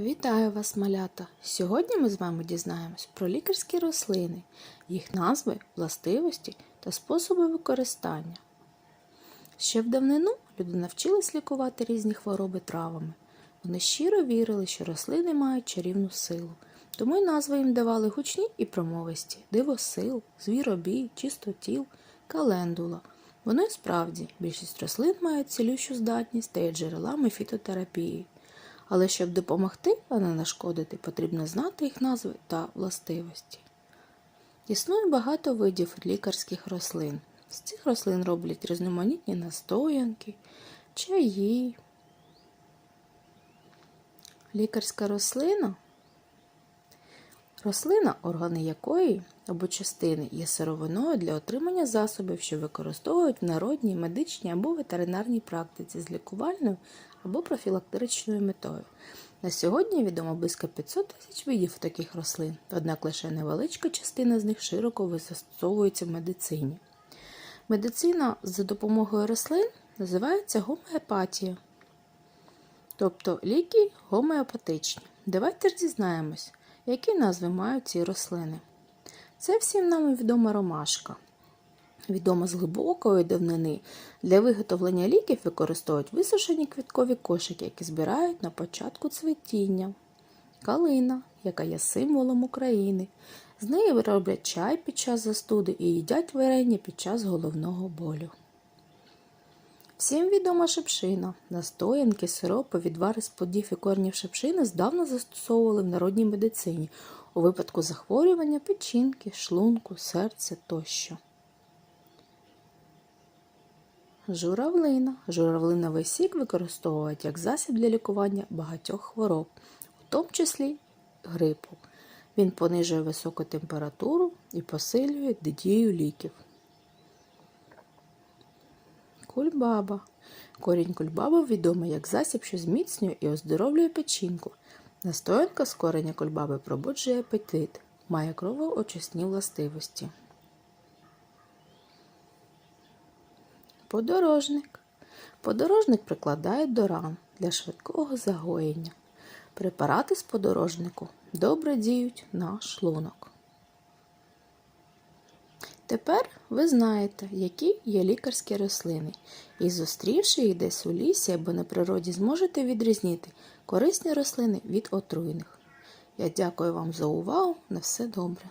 Вітаю вас, малята! Сьогодні ми з вами дізнаємось про лікарські рослини, їх назви, властивості та способи використання. Ще в давнину люди навчились лікувати різні хвороби травами. Вони щиро вірили, що рослини мають чарівну силу, тому й назви їм давали гучні і промовисті дивосил, звіробій, чистотіл, календула. Воно й справді більшість рослин мають цілющу здатність та є джерелами фітотерапії. Але щоб допомогти, а не нашкодити, потрібно знати їх назви та властивості. Існує багато видів лікарських рослин. З цих рослин роблять різноманітні настоянки, чаї. Лікарська рослина рослина, органи якої або частини є сировиною для отримання засобів, що використовують в народній, медичній або ветеринарній практиці з лікувальною або профілактичною метою. На сьогодні відомо близько 500 тисяч видів таких рослин, однак лише невеличка частина з них широко застосовується в медицині. Медицина за допомогою рослин називається гомеопатія, тобто ліки гомеопатичні. Давайте ж дізнаємось, які назви мають ці рослини. Це всім нам відома ромашка. Відома з глибокої давнини. Для виготовлення ліків використовують висушені квіткові кошики, які збирають на початку цвітіння. Калина, яка є символом України. З неї роблять чай під час застуди і їдять варення під час головного болю. Всім відома шипшина. Настоянки, сиропи, відвари з плодів і корнів шипшини здавна застосовували в народній медицині у випадку захворювання печінки, шлунку, серця тощо. Журавлина. Журавлиновий сік використовують як засіб для лікування багатьох хвороб, у тому числі грипу. Він понижує високу температуру і посилює дію ліків. Кульбаба. Корінь кульбаби відомий як засіб, що зміцнює і оздоровлює печінку. Настоянка з кореня кульбаби пробуджує апетит, має кровоочисні властивості. Подорожник. Подорожник прикладають до ран для швидкого загоєння. Препарати з подорожнику добре діють на шлунок. Тепер ви знаєте, які є лікарські рослини, і зустрівши їх десь у лісі або на природі, зможете відрізнити корисні рослини від отруйних. Я дякую вам за увагу. На все добре.